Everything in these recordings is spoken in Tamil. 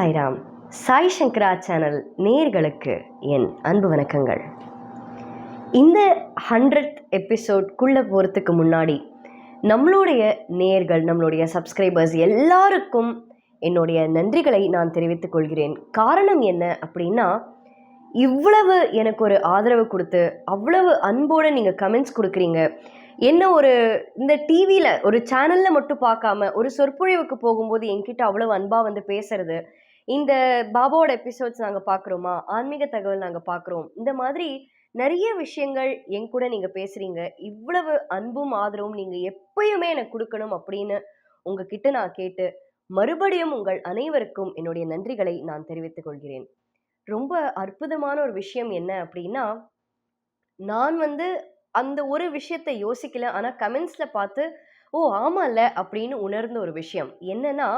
சாய்ராம் சாய் சங்கரா சேனல் நேர்களுக்கு என் அன்பு வணக்கங்கள். இந்த ஹண்ட்ரட் எபிசோட்குள்ளே போகிறதுக்கு முன்னாடி நம்மளுடைய நேர்கள் நம்மளுடைய சப்ஸ்கிரைபர்ஸ் எல்லாருக்கும் என்னுடைய நன்றிகளை நான் தெரிவித்துக் கொள்கிறேன். காரணம் என்ன அப்படின்னா இவ்வளவு எனக்கு ஒரு ஆதரவு கொடுத்து அவ்வளவு அன்போடு நீங்கள் கமெண்ட்ஸ் கொடுக்குறீங்க. என்ன ஒரு இந்த டிவியில் ஒரு சேனலில் மட்டும் பார்க்காம ஒரு சொற்பொழிவுக்கு போகும்போது என்கிட்ட அவ்வளோ அன்பாக வந்து பேசுறது இந்த பாபாவோட எபிசோட்ஸ் நாங்கள் பார்க்குறோமா ஆன்மீக தகவல் நாங்கள் பார்க்குறோம் இந்த மாதிரி நிறைய விஷயங்கள் என் கூட நீங்கள் பேசுகிறீங்க இவ்வளவு அன்பும் ஆதரவும் நீங்கள் எப்பயுமே எனக்கு கொடுக்கணும் அப்படின்னு உங்ககிட்ட நான் கேட்டு மறுபடியும் உங்கள் அனைவருக்கும் என்னுடைய நன்றிகளை நான் தெரிவித்துக் கொள்கிறேன். ரொம்ப அற்புதமான ஒரு விஷயம் என்ன அப்படின்னா நான் வந்து அந்த ஒரு விஷயத்தை யோசிக்கல. ஆனால் கமெண்ட்ஸில் பார்த்து ஓ ஆமாம்ல அப்படின்னு உணர்ந்த ஒரு விஷயம். என்னன்னா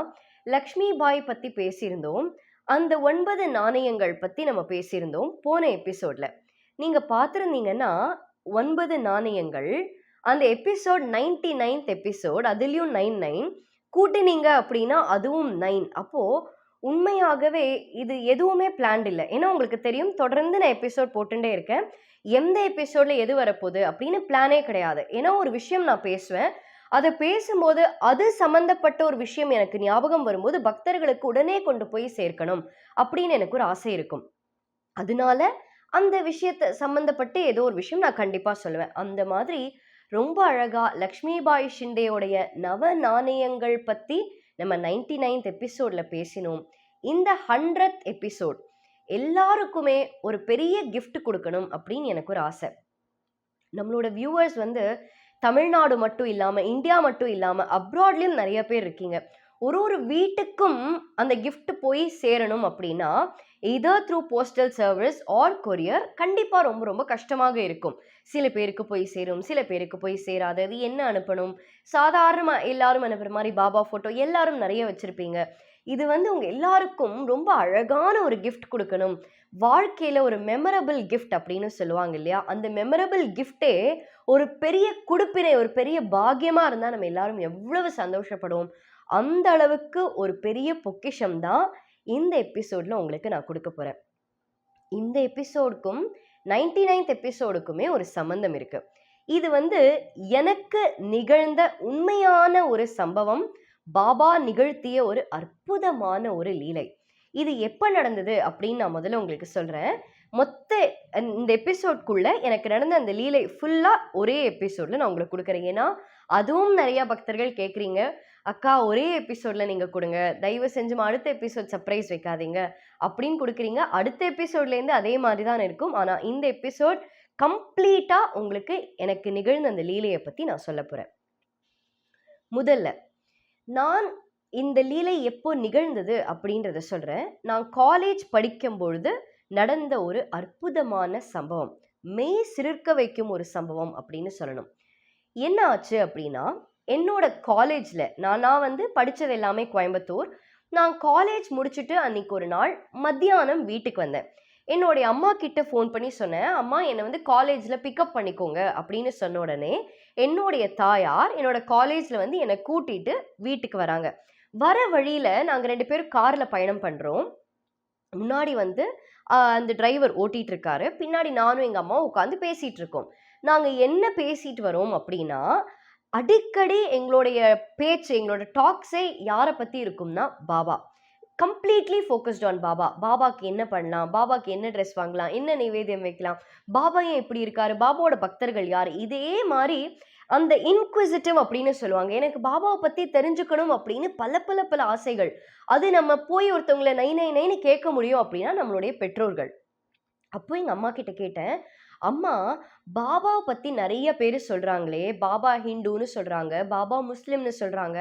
லக்ஷ்மி பாய் பற்றி பேசியிருந்தோம். அந்த ஒன்பது நாணயங்கள் பற்றி நம்ம பேசியிருந்தோம் போன எபிசோடில். நீங்கள் பார்த்துருந்தீங்கன்னா ஒன்பது நாணயங்கள் அந்த எபிசோட் நைன்டி நைன்த் எபிசோட் அதுலேயும் நைன் நைன் கூட்டினீங்க அப்படின்னா அதுவும் நைன். அப்போது உண்மையாகவே இது எதுவுமே பிளான்ட் இல்லை. ஏன்னா உங்களுக்கு தெரியும் தொடர்ந்து நான் எபிசோட் போட்டுட்டே இருக்கேன். எந்த எபிசோடில் எது வரப்போகுது அப்படின்னு பிளானே கிடையாது. ஏன்னா ஒரு விஷயம் நான் பேசுவேன். அதை பேசும்போது அது சம்மந்தப்பட்ட ஒரு விஷயம் எனக்கு ஞாபகம் வரும்போது பக்தர்களுக்கு உடனே கொண்டு போய் சேர்க்கணும் அப்படின்னு எனக்கு ஒரு ஆசை இருக்கும். அதனால அந்த விஷயத்தை சம்மந்தப்பட்டு ஏதோ ஒரு விஷயம் நான் கண்டிப்பாக சொல்லுவேன். அந்த மாதிரி ரொம்ப அழகாக லக்ஷ்மிபாய் ஷிண்டேயோடைய நவ நாணயங்கள் பற்றி நம்ம நைன்டி நைன்த் எபிசோடில் பேசினோம். இந்த ஹண்ட்ரட் எபிசோட் எல்லாருக்குமே ஒரு பெரிய கிஃப்ட் கொடுக்கணும் அப்படின்னு எனக்கு ஒரு ஆசை. நம்மளோட வியூவர்ஸ் வந்து தமிழ்நாடு மட்டும் இல்லாமல் இந்தியா மட்டும் இல்லாமல் அப்ராட்லேயும் நிறைய பேர் இருக்கீங்க. ஒரு ஒரு வீட்டுக்கும் அந்த கிஃப்ட் போய் சேரணும் அப்படின்னா either through postal service or courier கண்டிப்பாக ரொம்ப ரொம்ப கஷ்டமாக இருக்கும். சில பேருக்கு போய் சேரும் சில பேருக்கு போய் சேராது. அது என்ன அனுப்பணும்? சாதாரணமாக எல்லாரும் அனுப்புகிற மாதிரி பாபா ஃபோட்டோ எல்லாரும் நிறைய வச்சுருப்பீங்க. இது வந்து உங்கள் எல்லாருக்கும் ரொம்ப அழகான ஒரு கிஃப்ட் கொடுக்கணும். வாழ்க்கையில் ஒரு மெமரபிள் கிஃப்ட் அப்படின்னு சொல்லுவாங்க இல்லையா? அந்த மெமரபிள் கிஃப்டே ஒரு பெரிய குடுப்பினை ஒரு பெரிய பாக்கியமாக இருந்தால் நம்ம எல்லாரும் எவ்வளவு சந்தோஷப்படுவோம். அந்த அளவுக்கு ஒரு பெரிய பொக்கிஷம் தான் இந்த எபிசோடில் உங்களுக்கு நான் கொடுக்க போகிறேன் இந்த எபிசோடுக்கும் நைன்டி நைன்த் எபிசோடுக்குமே ஒரு சம்மந்தம் இருக்கு. இது வந்து எனக்கு நிகழ்ந்த உண்மையான ஒரு சம்பவம் பாபா நிகழ்த்திய ஒரு அற்புதமான ஒரு லீலை. இது எப்போ நடந்தது அப்படின்னு நான் முதல்ல உங்களுக்கு சொல்கிறேன் மொத்த இந்த எபிசோட்குள்ள எனக்கு நடந்த அந்த லீலை ஃபுல்லாக ஒரே எபிசோடில் நான் உங்களுக்கு கொடுக்குறேன். ஏன்னா அதுவும் நிறைய பக்தர்கள் கேட்குறீங்க அக்கா ஒரே எபிசோடில் நீங்கள் கொடுங்க. தயவு செஞ்சுமா அடுத்த எபிசோட் சர்ப்ரைஸ் வைக்காதீங்க. அப்படின்னு கொடுக்குறீங்க. அடுத்த எபிசோட்லேருந்து அதே மாதிரி தான் இருக்கும். ஆனால் இந்த எபிசோட் கம்ப்ளீட்டாக உங்களுக்கு எனக்கு நிகழ்ந்த அந்த லீலையை பற்றி நான் சொல்ல போகிறேன் முதல்ல நான் இந்த லீலை எப்போ நிகழ்ந்தது அப்படின்றத சொல்கிறேன் நான் காலேஜ் படிக்கும் பொழுது நடந்த ஒரு அற்புதமான சம்பவம். மெய் சிலிர்க்க வைக்கும் ஒரு சம்பவம் அப்படின்னு சொல்லணும். என்ன ஆச்சு அப்படின்னா என்னோட காலேஜில் நான் நான் வந்து படித்தது எல்லாமே கோயம்புத்தூர். நான் காலேஜ் முடிச்சுட்டு அன்னைக்கு ஒரு நாள் மத்தியானம் வீட்டுக்கு வந்தேன். என்னுடைய அம்மா கிட்ட ஃபோன் பண்ணி சொன்னேன் அம்மா என்னை வந்து காலேஜில் பிக்கப் பண்ணிக்கோங்க அப்படின்னு சொன்ன உடனே என்னுடைய தாயார் என்னோட காலேஜில் வந்து என்னை கூட்டிட்டு வீட்டுக்கு வராங்க. வர வழியில் நாங்கள் ரெண்டு பேரும் காரில் பயணம் பண்ணுறோம் முன்னாடி வந்து அந்த டிரைவர் ஓட்டிகிட்டு இருக்காரு. பின்னாடி நானும் எங்கள் அம்மாவும் உட்காந்து பேசிகிட்டு இருக்கோம். நாங்கள் என்ன பேசிட்டு வரோம் அப்படின்னா அடிக்கடி எங்களுடைய பேச்சு எங்களோட டாக்ஸே யாரை பற்றி இருக்கும்னா Baba completely focused on Baba. பாபாக்கு என்ன பண்ணலாம்? பாபாக்கு என்ன ட்ரெஸ் வாங்கலாம்? என்ன நைவேத்தியம் வைக்கலாம்? பாபா ஏன் இப்படி இருக்காரு? பாபாவோட பக்தர்கள் யார்? இதே மாதிரி அந்த இன்க்விசிட்டிவ் அப்படின்னு சொல்லுவாங்க. எனக்கு பாபாவை பற்றி தெரிஞ்சுக்கணும் அப்படின்னு பல பல பல ஆசைகள். அது நம்ம போய் ஒருத்தவங்களை நை நை நைன்னு கேட்க முடியும் அப்படின்னா நம்மளுடைய பெற்றோர்கள். அப்போ எங்கள் அம்மா கிட்ட கேட்டேன் அம்மா பாபாவை பற்றி நிறைய பேர் சொல்கிறாங்களே பாபா ஹிந்துன்னு சொல்கிறாங்க பாபா முஸ்லீம்னு சொல்கிறாங்க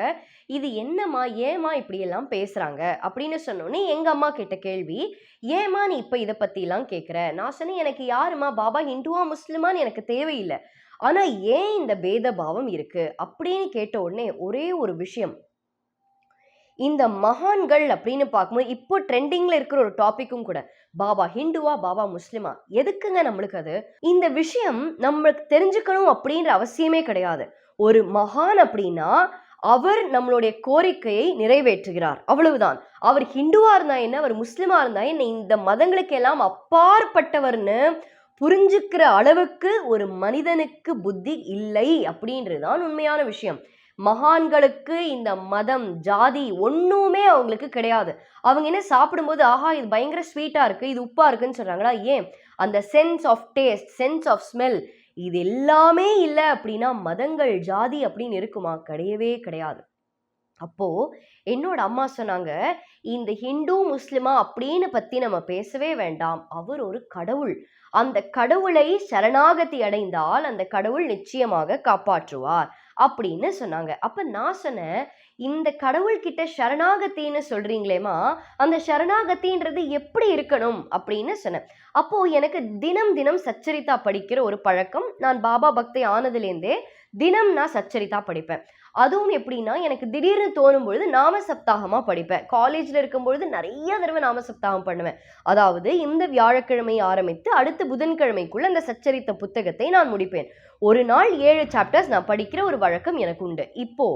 இது என்னம்மா ஏம்மா இப்படியெல்லாம் பேசுகிறாங்க அப்படின்னு சொன்னோன்னே எங்கள் அம்மா கேட்ட கேள்வி ஏம்மா நீ இப்போ இதை பற்றிலாம் கேட்குற நான் சொன்னேன் எனக்கு யாரும்மா பாபா ஹிந்துவா முஸ்லிமான்னு எனக்கு தேவையில்லை. ஆனால் ஏன் இந்த பேத பாவம் இருக்குது அப்படின்னு கேட்ட உடனே ஒரே ஒரு விஷயம் இந்த மகான்கள் அப்படின்னு பார்க்கும்போது இப்போ ட்ரெண்டிங்ல இருக்கிற ஒரு டாபிக்கும் கூட பாபா ஹிந்துவா பாபா முஸ்லிமா எதுக்குங்க நம்மளுக்கு அது? இந்த விஷயம் நம்மளுக்கு தெரிஞ்சுக்கணும் அப்படின்ற அவசியமே கிடையாது. ஒரு மகான் அப்படின்னா அவர் நம்மளுடைய கோரிக்கையை நிறைவேற்றுகிறார். அவ்வளவுதான். அவர் ஹிந்துவா இருந்தா என்ன அவர் முஸ்லிமா இருந்தா என்ன இந்த மதங்களுக்கு எல்லாம் அப்பாற்பட்டவர்னு புரிஞ்சுக்கிற அளவுக்கு ஒரு மனிதனுக்கு புத்தி இல்லை அப்படின்றது தான் உண்மையான விஷயம். மகான்களுக்கு இந்த மதம் ஜாதி ஒன்றுமே அவங்களுக்கு கிடையாது. அவங்க என்ன சாப்பிடும்போது ஆஹா இது பயங்கர ஸ்வீட்டாக இருக்குது இது உப்பாக இருக்குன்னு சொல்கிறாங்களா ஏன்? அந்த sense of taste sense of smell இது எல்லாமே இல்லை அப்படின்னா மதங்கள் ஜாதி அப்படின்னு இருக்குமா? கிடையவே கிடையாது. அப்போது என்னோட அம்மா சொன்னாங்க இந்த ஹிந்து முஸ்லிமா அப்படின்னு பற்றி நம்ம பேசவே வேண்டாம். அவர் ஒரு கடவுள். அந்த கடவுளை சரணாகதி அடைந்தால் அந்த கடவுள் நிச்சயமாக காப்பாற்றுவார். அப்படின்னு சொன்னாங்க. அப்ப நான் சொன்னேன் இந்த கடவுள்கிட்ட சரணாகத்தின்னு சொல்றீங்களேமா அந்த சரணாகத்தின்றது எப்படி இருக்கணும் அப்படின்னு சொன்னேன். அப்போ எனக்கு தினம் தினம் சச்சரித்தா படிக்கிற ஒரு பழக்கம் நான் பாபா பக்தி ஆனதுலேருந்தே தினம் நான் சச்சரித்தா படிப்பேன். அதுவும் எப்படின்னா எனக்கு திடீர்னு தோணும் பொழுது நாம சப்தாகமாக படிப்பேன். காலேஜில் இருக்கும் பொழுது நிறைய தடவை நாம சப்தாகம் பண்ணுவேன். அதாவது இந்த வியாழக்கிழமை ஆரம்பித்து அடுத்த புதன்கிழமைக்குள்ள அந்த சச்சரித்த புத்தகத்தை நான் முடிப்பேன். ஒரு நாள் ஏழு சாப்டர்ஸ் நான் படிக்கிற ஒரு வழக்கம் எனக்கு உண்டு. இப்போ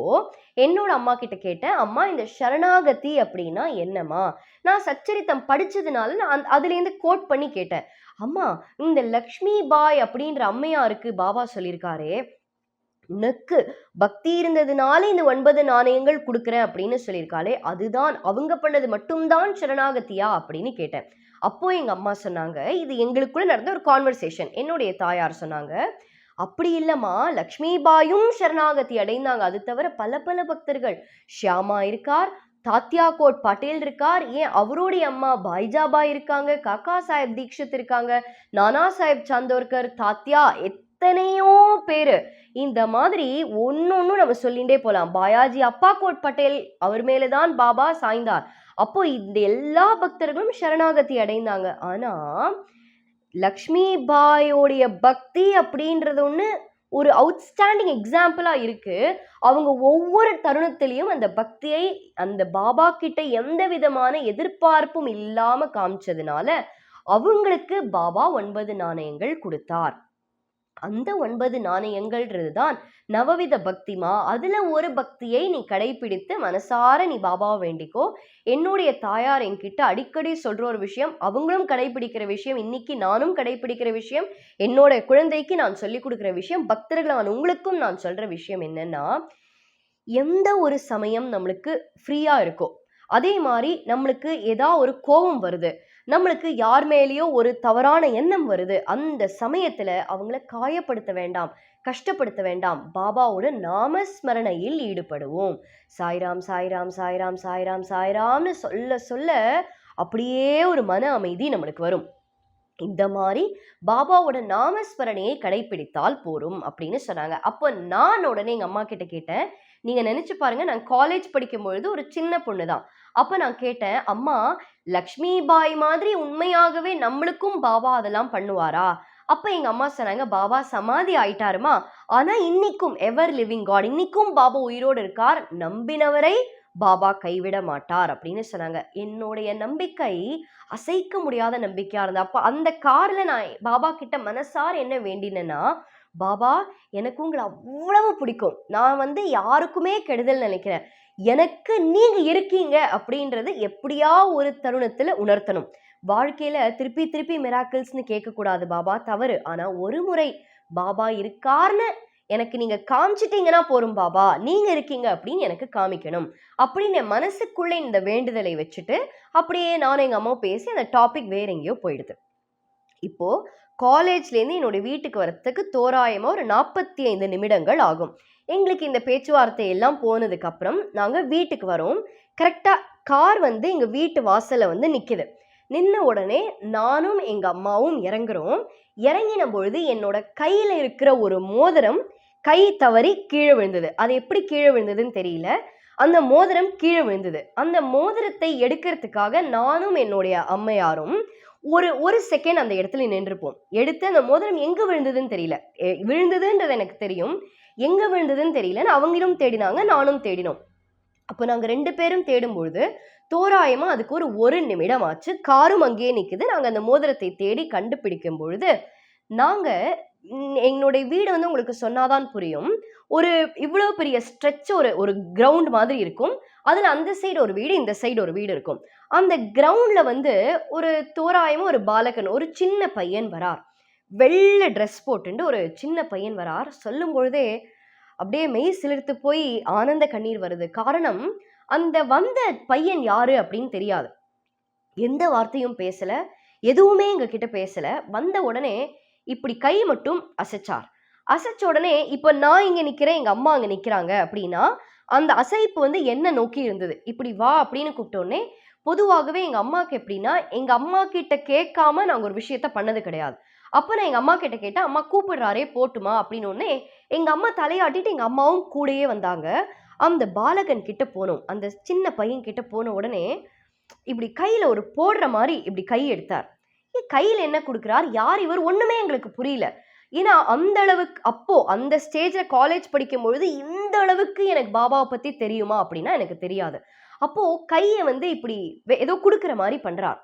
என்னோட அம்மா கிட்ட கேட்டேன் அம்மா இந்த சரணாகதி அப்படின்னா என்னம்மா? நான் சச்சரித்தம் படிச்சதுனால நான் அதுலேருந்து கோட் பண்ணி கேட்டேன். அம்மா இந்த லக்ஷ்மி பாய் அப்படின்ற அம்மையாருக்கு பாபா சொல்லியிருக்காரே உனக்கு பக்தி இருந்ததுனால இந்த ஒன்பது நாணயங்கள் கொடுக்குறேன் அப்படின்னு சொல்லியிருக்காளே அதுதான் அவங்க பண்ணது மட்டும்தான் சரணாகத்தியா அப்படின்னு கேட்டேன். அப்போ எங்க அம்மா சொன்னாங்க இது எங்களுக்குள்ள நடந்த ஒரு கான்வர்சேஷன் என்னுடைய தாயார் சொன்னாங்க அப்படி இல்லம்மா லக்ஷ்மிபாயும் சரணாகதி அடைந்தாங்க. அது தவிர பல பல பக்தர்கள். ஷியாமா இருக்கார் தாத்யா கோட் பட்டேல் இருக்கார் ஏன் அவருடைய அம்மா பாய்ஜாபா இருக்காங்க காக்கா சாஹேப் தீக்ஷித் இருக்காங்க நானா சாஹேப் சாந்தோர்கர் தாத்யா எத்தனையோ பேர். இந்த மாதிரி ஒன்னொன்னும் நம்ம சொல்லிகிட்டே போகலாம் பாயாஜி அப்பா கோட் பட்டேல் அவர் மேலே தான் பாபா சாய்ந்தார். அப்போ இந்த எல்லா பக்தர்களும் சரணாகதி அடைந்தாங்க. ஆனால் லக்ஷ்மி பாயோடைய பக்தி அப்படின்றது ஒன்று ஒரு அவுட்ஸ்டாண்டிங் எக்ஸாம்பிளாக இருக்குது அவங்க ஒவ்வொரு தருணத்திலையும் அந்த பக்தியை அந்த பாபா கிட்ட எந்த விதமான எதிர்பார்ப்பும் இல்லாமல் காமிச்சதுனால அவங்களுக்கு பாபா ஒன்பது நாணயங்கள் கொடுத்தார். அந்த ஒன்பது நாணயங்கள்ன்றது தான் நவவித பக்திமா? அதில் ஒரு பக்தியை நீ கடைபிடித்து மனசார நீ பாபாவை வேண்டிக்கோ. என்னுடைய தாயார் என்கிட்ட அடிக்கடி சொல்கிற ஒரு விஷயம் அவங்களும் கடைபிடிக்கிற விஷயம் இன்னைக்கு நானும் கடைபிடிக்கிற விஷயம் என்னோட குழந்தைக்கு நான் சொல்லி கொடுக்குற விஷயம் பக்தர்களான உங்களுக்கும் நான் சொல்கிற விஷயம் என்னென்னா எந்த ஒரு சமயம் நம்மளுக்கு ஃப்ரீயாக இருக்கோ அதே மாதிரி நம்மளுக்கு ஏதா ஒரு கோபம் வருது நம்மளுக்கு யார் மேலேயோ ஒரு தவறான எண்ணம் வருது. அந்த சமயத்தில் அவங்கள காயப்படுத்த வேண்டாம் கஷ்டப்படுத்த வேண்டாம். பாபாவோட நாமஸ்மரணையில் ஈடுபடுவோம். சாய்ராம் சாய்ராம் சாய்ராம் சாய்ராம் சாய்ராம்னு சொல்ல சொல்ல அப்படியே ஒரு மன அமைதி நம்மளுக்கு வரும். இந்த மாதிரி பாபாவோட நாமஸ்மரணையை கடைபிடித்தால் போரும் அப்படின்னு சொன்னாங்க. அப்போ நான் உடனே எங்கள் அம்மா கிட்ட கேட்டேன் நீங்கள் நினச்சி பாருங்க நான் காலேஜ் படிக்கும்பொழுது ஒரு சின்ன பொண்ணு தான் அப்போ நான் கேட்டேன் அம்மா லக்ஷ்மி பாய் மாதிரி உண்மையாகவே நம்மளுக்கும் பாபா அதெல்லாம் பண்ணுவாரா? அப்போ எங்கள் அம்மா சொன்னாங்க பாபா சமாதி ஆயிட்டாருமா. ஆனால் இன்னைக்கும் எவர் லிவிங் காட் இன்னைக்கும் பாபா உயிரோடு இருக்கார். நம்பினவரை பாபா கைவிட மாட்டார். அப்படின்னு சொன்னாங்க. என்னுடைய நம்பிக்கை அசைக்க முடியாத நம்பிக்கையாக இருந்தா அப்போ அந்த காரில் நான் பாபா கிட்ட மனசார் என்ன வேண்டினேன்னா பாபா எனக்கு உங்களை அவ்வளவு பிடிக்கும். நான் வந்து யாருக்குமே கெடுதல் நினைக்கிறேன். எனக்கு நீங்க இருக்கீங்க அப்படின்றது எப்படியா ஒரு தருணத்துல உணர்த்தணும். வாழ்க்கையில திருப்பி திருப்பி மிராக்கிள்ஸ்னு கேட்கக்கூடாது பாபா தவறு. ஆனா ஒரு முறை பாபா இருக்கார்னு எனக்கு நீங்க காமிச்சிட்டீங்கன்னா போரும் பாபா. நீங்க இருக்கீங்க அப்படின்னு எனக்கு காமிக்கணும். அப்படின்னு என் மனசுக்குள்ளே இந்த வேண்டுதலை வச்சுட்டு அப்படியே நானும் எங்க அம்மாவும் பேசி அந்த டாபிக் வேற எங்கேயோ போயிடுது. இப்போது காலேஜ்லேருந்து என்னுடைய வீட்டுக்கு வரத்துக்கு தோராயமாக ஒரு நாற்பத்தி ஐந்து நிமிடங்கள் ஆகும். எங்களுக்கு இந்த பேச்சுவார்த்தை எல்லாம் போனதுக்கப்புறம் நாங்கள் வீட்டுக்கு வரோம். கரெக்டாக கார் வந்து எங்கள் வீட்டு வாசலில் வந்து நிற்கிது நின்ன உடனே நானும் எங்கள் அம்மாவும் இறங்குறோம். இறங்கின பொழுது என்னோட கையில் இருக்கிற ஒரு மோதிரம் கை தவறி கீழே விழுந்தது. அது எப்படி கீழே விழுந்ததுன்னு தெரியல. அந்த மோதிரம் கீழே விழுந்தது. அந்த மோதிரத்தை எடுக்கிறதுக்காக நானும் என்னுடைய அம்மையாரும் ஒரு ஒரு செகண்ட் அந்த இடத்துல நின்றுப்போம். எடுத்து அந்த மோதிரம் எங்க விழுந்ததுன்னு தெரியல. விழுந்ததுன்றது எனக்கு தெரியும். எங்க விழுந்ததுன்னு தெரியல. அவங்களும் தேடினாங்க நானும் தேடினோம். அப்போ நாங்கள் ரெண்டு பேரும் தேடும்பொழுது தோராயமாக அதுக்கு ஒரு ஒரு நிமிடம் ஆச்சு காரும் அங்கேயே நிற்குது நாங்கள் அந்த மோதிரத்தை தேடி கண்டுபிடிக்கும் பொழுது நாங்கள் எங்களுடைய வீடு வந்து உங்களுக்கு சொன்னாதான் புரியும். ஒரு இவ்வளோ பெரிய ஸ்ட்ரெச் ஒரு ஒரு கிரவுண்ட் மாதிரி இருக்கும். அதில் அந்த சைடு ஒரு வீடு இந்த சைடு ஒரு வீடு இருக்கும். அந்த கிரவுண்டில் வந்து ஒரு தோராயமாக ஒரு பாலகன் ஒரு சின்ன பையன் வரார். வெள்ளை ட்ரெஸ் போட்டுட்டு ஒரு சின்ன பையன் வரார். சொல்லும் பொழுதே அப்படியே மெய் சிலிர்த்து போய் ஆனந்த கண்ணீர் வருது. காரணம் அந்த வந்த பையன் யாரு அப்படின்னு தெரியாது. எந்த வார்த்தையும் பேசல எதுவுமே எங்க கிட்ட பேசல. வந்த உடனே இப்படி கை மட்டும் அசைச்சார். அசைச்ச உடனே இப்போ நான் இங்க நிக்கிறேன் எங்க அம்மா அங்க நிக்கிறாங்க அப்படின்னா அந்த அசைப்பு வந்து என்ன நோக்கி இருந்தது? இப்படி வா அப்படின்னு கூப்பிட்டோன்னே பொதுவாகவே எங்கள் அம்மாவுக்கு எப்படின்னா எங்கள் அம்மா கிட்ட கேட்காம நாங்கள் ஒரு விஷயத்த பண்ணது கிடையாது. அப்போ நான் எங்கள் அம்மா கிட்ட கேட்டேன் அம்மா கூப்பிடுறாரே போட்டுமா? அப்படின்னு ஒன்னே எங்கள் அம்மா தலையாட்டிட்டு எங்கள் அம்மாவும் கூடயே வந்தாங்க. அந்த பாலகன் கிட்ட போனோம். அந்த சின்ன பையன் கிட்ட போன உடனே இப்படி கையில் ஒரு போடுற மாதிரி இப்படி கை எடுத்தார். கையில் என்ன கொடுக்குறார்? யார் இவர்? ஒன்றுமே எங்களுக்கு புரியல. ஏன்னா அந்த அளவுக்கு அப்போ அந்த ஸ்டேஜ்ல காலேஜ் படிக்கும் பொழுது இந்த அளவுக்கு எனக்கு பாபாவை பத்தி தெரியுமா அப்படின்னா எனக்கு தெரியாது. அப்போ கையை வந்து இப்படி வே- ஏதோ கொடுக்குற மாதிரி பண்றார்.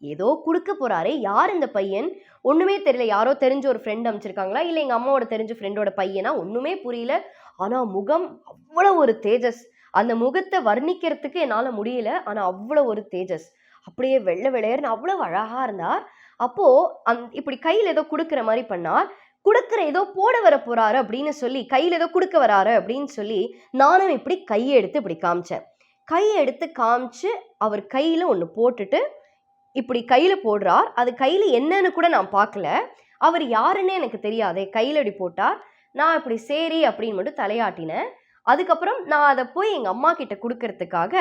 ஏதோ கொடுக்க போறாரு யார் இந்த பையன்? ஒண்ணுமே தெரியல. யாரோ தெரிஞ்ச ஒரு ஃப்ரெண்ட் அமைச்சிருக்காங்களா? இல்ல எங்க அம்மாவோட தெரிஞ்ச ஃப்ரெண்டோட பையனா? ஒண்ணுமே புரியல. ஆனா முகம் அவ்வளவு ஒரு தேஜஸ். அந்த முகத்தை வர்ணிக்கிறதுக்கு என்னால முடியல. ஆனா அவ்வளவு ஒரு தேஜஸ். அப்படியே வெள்ளை வெளையர்னு அவ்வளவு அழகா இருந்தார். அப்போ அந் இப்படி கையில் ஏதோ கொடுக்குற மாதிரி பண்ணால் கொடுக்குற ஏதோ போட வர போறாரு அப்படின்னு சொல்லி கையில் ஏதோ கொடுக்க வராரு அப்படின்னு சொல்லி நானும் இப்படி கையை எடுத்து இப்படி காமிச்சேன். கையை எடுத்து காமிச்சு அவர் கையில் ஒன்று போட்டுட்டு இப்படி கையில் போடுறார். அது கையில் என்னன்னு கூட நான் பார்க்கல. அவர் யாருன்னே எனக்கு தெரியாதே கையில் இப்படி போட்டார். நான் இப்படி சரி அப்படின்னு மட்டும் தலையாட்டினேன். அதுக்கப்புறம் நான் அதை போய் எங்கள் அம்மா கிட்ட கொடுக்கறதுக்காக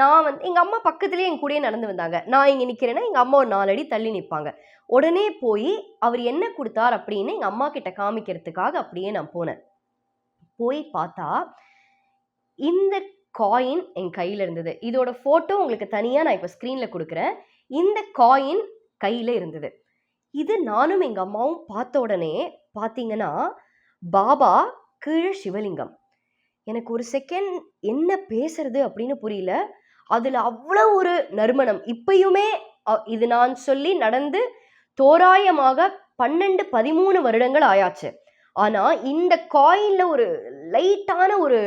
நான் வந்து எங்கள் அம்மா பக்கத்துலேயே என் கூடயே நடந்து வந்தாங்க. நான் இங்கே நிற்கிறேன்னா எங்கள் அம்மா ஒரு நாலடி தள்ளி நிற்பாங்க உடனே போய் அவர் என்ன கொடுத்தார் அப்படின்னு எங்கள் அம்மா கிட்ட காமிக்கிறதுக்காக அப்படியே நான் போனேன். போய் பார்த்தா இந்த காயின் என் கையில் இருந்தது. இதோட ஃபோட்டோ உங்களுக்கு தனியாக நான் இப்போ ஸ்க்ரீனில் கொடுக்குறேன். இந்த காயின் கையில் இருந்தது. இது நானும் எங்கள் அம்மாவும் பார்த்த உடனே பார்த்தீங்கன்னா பாபா கீழே சிவலிங்கம். எனக்கு ஒரு செகண்ட் என்ன பேசுறது அப்படின்னு புரியல. அதுல அவ்வளோ ஒரு நறுமணம். இப்பயுமே இது நான் சொல்லி நடந்து தோராயமாக பன்னெண்டு பதிமூணு வருடங்கள் ஆயாச்சு. ஆனா இந்த காயின்ல ஒரு லைட்டான ஒரு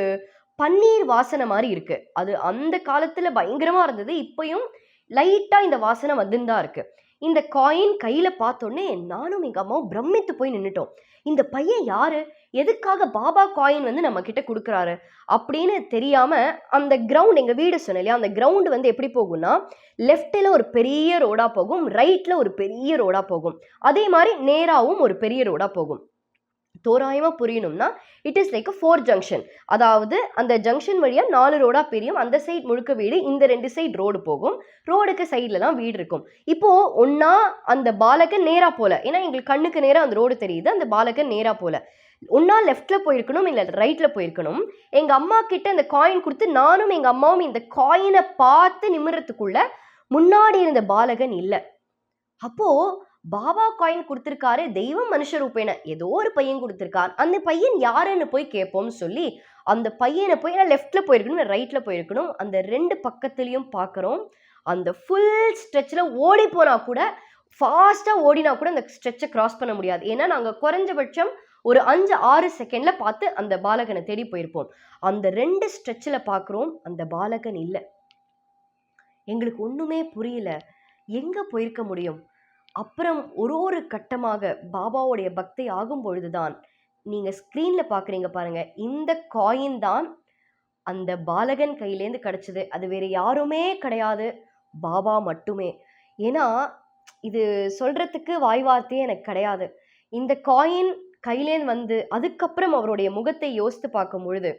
பன்னீர் வாசனை மாதிரி இருக்கு. அது அந்த காலத்துல பயங்கரமா இருந்தது. இப்பயும் லைட்டா இந்த வாசனை வந்துன்னு தான் இருக்கு. இந்த காயின் கையில் பார்த்தோன்னே நானும் எங்கள் அம்மாவும் பிரமித்து போய் நின்றுட்டோம் இந்த பையன் யாரு? எதுக்காக பாபா காயின் வந்து நம்ம கிட்ட கொடுக்குறாரு? அப்படின்னு தெரியாம அந்த கிரவுண்ட் எங்க வீடு சொன்னேன் இல்லையா? அந்த கிரவுண்ட் வந்து எப்படி போகும்னா லெஃப்டில் ஒரு பெரிய ரோடா போகும் ரைட்ல ஒரு பெரிய ரோடா போகும். அதே மாதிரி நேராவும் ஒரு பெரிய ரோடா போகும். தோராயமாக புரியணும்னா it is like four junction அதாவது அந்த ஜங்ஷன் வழியாக நாலு ரோடாக பிரியும். அந்த சைட் முழுக்க வீடு இந்த ரெண்டு சைடு ரோடு போகும். ரோடுக்கு சைட்லலாம் வீடு இருக்கும். இப்போது ஒன்றா அந்த பாலகன் நேராக போகல ஏன்னா எங்களுக்கு கண்ணுக்கு நேராக அந்த ரோடு தெரியுது. அந்த பாலகன் நேராக போகல ஒன்னா லெஃப்டில் போயிருக்கணும் இல்லை ரைட்டில் போயிருக்கணும். எங்கள் அம்மா கிட்ட அந்த காயின் கொடுத்து நானும் எங்கள் அம்மாவும் இந்த காயினை பார்த்து நிமிர்றதுக்குள்ள முன்னாடி இருந்த பாலகன் இல்லை. அப்போது பாபா காயின் கொடுத்துருக்காரு தெய்வம் மனுஷ ரூபேன ஏதோ ஒரு பையன் கொடுத்துருக்கார் அந்த பையன் யாருன்னு போய் கேட்போம்னு சொல்லி அந்த பையனை போய் நான் லெஃப்டில் போயிருக்கணும் ரைட்டில் போயிருக்கணும் அந்த ரெண்டு பக்கத்துலேயும் பார்க்குறோம் அந்த ஃபுல் ஸ்ட்ரெச்சில் ஓடி போனால் கூட ஃபாஸ்ட்டாக ஓடினா கூட அந்த ஸ்ட்ரெச்சை கிராஸ் பண்ண முடியாது. ஏன்னா நாங்கள் குறைஞ்சபட்சம் ஒரு அஞ்சு ஆறு செகண்டில் பார்த்து அந்த பாலகனை தேடி போயிருப்போம். அந்த ரெண்டு ஸ்ட்ரெச்சில் பார்க்குறோம் அந்த பாலகன் இல்லை. எங்களுக்கு ஒன்றுமே புரியல. எங்கே போயிருக்க முடியும்? அப்புறம் ஒரு ஒரு கட்டமாக பாபாவுடைய பக்தி ஆகும் பொழுது தான் நீங்கள் ஸ்க்ரீனில் பார்க்குறீங்க பாருங்கள் இந்த காயின் தான் அந்த பாலகன் கையிலேருந்து கிடச்சிது. அது வேறு யாருமே கிடையாது. பாபா மட்டுமே. ஏன்னா இது சொல்கிறதுக்கு வாய் வார்த்தையே எனக்கு கிடையாது. இந்த காயின் கையிலேருந்து வந்து அதுக்கப்புறம் அவருடைய முகத்தை யோசித்து பார்க்கும் பொழுது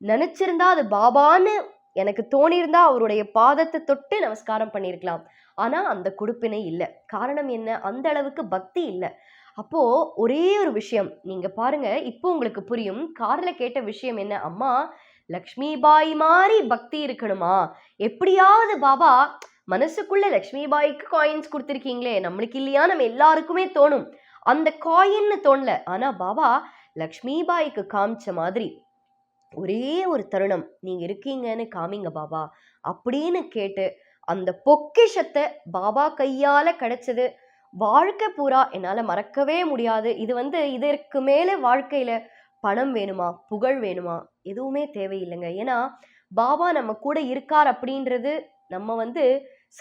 நினச்சிருந்தா அது பாபான்னு எனக்கு தோணியிருந்தா அவருடைய பாதத்தை தொட்டு நமஸ்காரம் பண்ணியிருக்கலாம். ஆனால் அந்த கொடுப்பினை இல்லை. காரணம் என்ன? அந்த அளவுக்கு பக்தி இல்லை. அப்போது ஒரே ஒரு விஷயம். நீங்கள் பாருங்கள் இப்போ உங்களுக்கு புரியும். காரில் கேட்ட விஷயம் என்ன? அம்மா லக்ஷ்மி பாய் மாதிரி பக்தி இருக்கணுமா? எப்படியாவது பாபா மனசுக்குள்ள லக்ஷ்மி பாய்க்கு காயின்ஸ் கொடுத்துருக்கீங்களே. நம்மளுக்கு இல்லையா? நம்ம எல்லாருக்குமே தோணும். அந்த காயின்னு தோணல. ஆனா பாபா லக்ஷ்மி பாய்க்கு காமிச்ச மாதிரி ஒரே ஒரு தருணம். நீங்க இருக்கீங்கன்னு காமிங்க பாபா. அப்படின்னு கேட்டு அந்த பொக்கிஷத்தை பாபா கையால் கிடைச்சது. வாழ்க்கை பூரா என்னால் மறக்கவே முடியாது. இது வந்து இதற்கு மேலே வாழ்க்கையில் பணம் வேணுமா புகழ் வேணுமா எதுவுமே தேவையில்லைங்க. ஏன்னா பாபா நம்ம கூட இருக்கார் அப்படின்றது நம்ம வந்து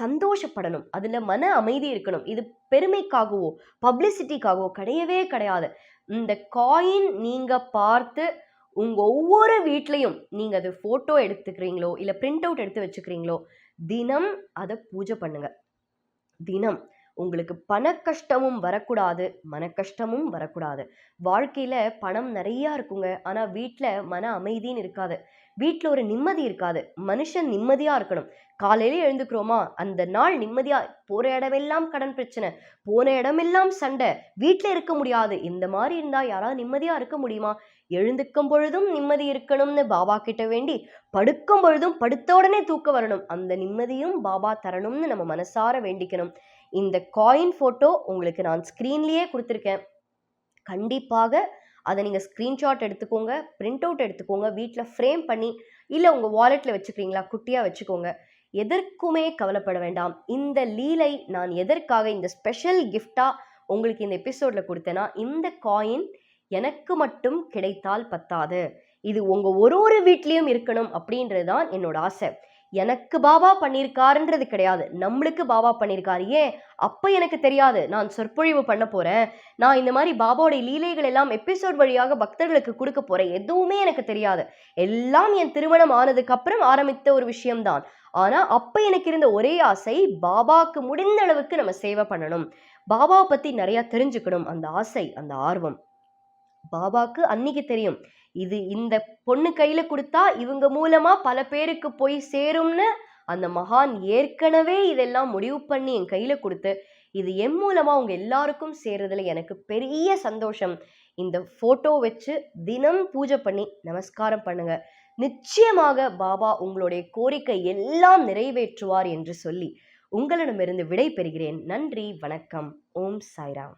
சந்தோஷப்படணும். அதில் மன அமைதி இருக்கணும். இது பெருமைக்காகவோ பப்ளிசிட்டிக்காகவோ கிடையவே கிடையாது. இந்த காயின் நீங்கள் பார்த்து உங்கள் ஒவ்வொரு வீட்லேயும் நீங்கள் அது ஃபோட்டோ எடுத்துக்கிறீங்களோ இல்லை பிரிண்ட் அவுட் எடுத்து வச்சுக்கிறீங்களோ தினம் அதை பூஜை பண்ணுங்க. தினம் உங்களுக்கு பண கஷ்டமும் வரக்கூடாது மன கஷ்டமும் வரக்கூடாது. வாழ்க்கையில் பணம் நிறையா இருக்குங்க. ஆனால் வீட்டில் மன அமைதின்னு இருக்காது. வீட்டில் ஒரு நிம்மதி இருக்காது. மனுஷன் நிம்மதியாக இருக்கணும். காலையிலே எழுந்துக்கிறோமா? அந்த நாள் நிம்மதியாக போகிற இடமெல்லாம் கடன் பிரச்சனை போன இடமெல்லாம் சண்டை வீட்டில் இருக்க முடியாது. இந்த மாதிரி இருந்தால் யாராவது நிம்மதியாக இருக்க முடியுமா? எழுந்துக்கும் பொழுதும் நிம்மதி இருக்கணும்னு பாபா கிட்ட வேண்டி படுக்கும் பொழுதும் படுத்த உடனே தூக்க வரணும். அந்த நிம்மதியும் பாபா தரணும்னு நம்ம மனசார வேண்டிக்கணும். இந்த காயின் ஃபோட்டோ உங்களுக்கு நான் ஸ்க்ரீன்லேயே கொடுத்துருக்கேன். கண்டிப்பாக அதை நீங்கள் ஸ்க்ரீன்ஷாட் எடுத்துக்கோங்க பிரிண்ட் அவுட் எடுத்துக்கோங்க வீட்டில் ஃப்ரேம் பண்ணி இல்லை உங்கள் வாலெட்டில் வச்சுக்கிறீங்களா குட்டியாக வச்சுக்கோங்க. எதற்குமே கவலைப்பட வேண்டாம். இந்த லீலை நான் எதற்காக இந்த ஸ்பெஷல் கிஃப்டாக உங்களுக்கு இந்த எபிசோடில் கொடுத்தேன்னா இந்த காயின் எனக்கு மட்டும் கிடைத்தால் பத்தாது. இது உங்கள் ஒரு ஒரு வீட்லேயும் இருக்கணும் அப்படின்றது தான் என்னோட ஆசை. எனக்கு பாபா பண்ணியிருக்காருன்றது கிடையாது. நம்மளுக்கு பாபா பண்ணியிருக்காரு ஏன்? அப்போ எனக்கு தெரியாது. நான் சொற்பொழிவு பண்ண போகிறேன் நான் இந்த மாதிரி பாபாவுடைய லீலைகள் எல்லாம் எபிசோட் வழியாக பக்தர்களுக்கு கொடுக்க போகிறேன் எதுவுமே எனக்கு தெரியாது. எல்லாம் என் திருமணம் ஆனதுக்கப்புறம் ஆரம்பித்த ஒரு விஷயம்தான். ஆனால் அப்போ எனக்கு இருந்த ஒரே ஆசை பாபாவுக்கு முடிந்த அளவுக்கு நம்ம சேவை பண்ணணும். பாபாவை பற்றி நிறையா தெரிஞ்சுக்கணும். அந்த ஆசை அந்த ஆர்வம். பாபாவுக்கு அன்னைக்கு தெரியும். இது இந்த பொண்ணு கையில் கொடுத்தா இவங்க மூலமாக பல பேருக்கு போய் சேரும்னு அந்த மகான் ஏற்கனவே இதெல்லாம் முடிவு பண்ணி என் கையில் கொடுத்து இது என் மூலமாக அவங்க எல்லாருக்கும் சேர்றதுல எனக்கு பெரிய சந்தோஷம். இந்த ஃபோட்டோ வச்சு தினம் பூஜை பண்ணி நமஸ்காரம் பண்ணுங்க. நிச்சயமாக பாபா உங்களுடைய கோரிக்கை எல்லாம் நிறைவேற்றுவார் என்று சொல்லி உங்களிடமிருந்து விடை பெறுகிறேன். நன்றி வணக்கம். ஓம் சாய்ராம்.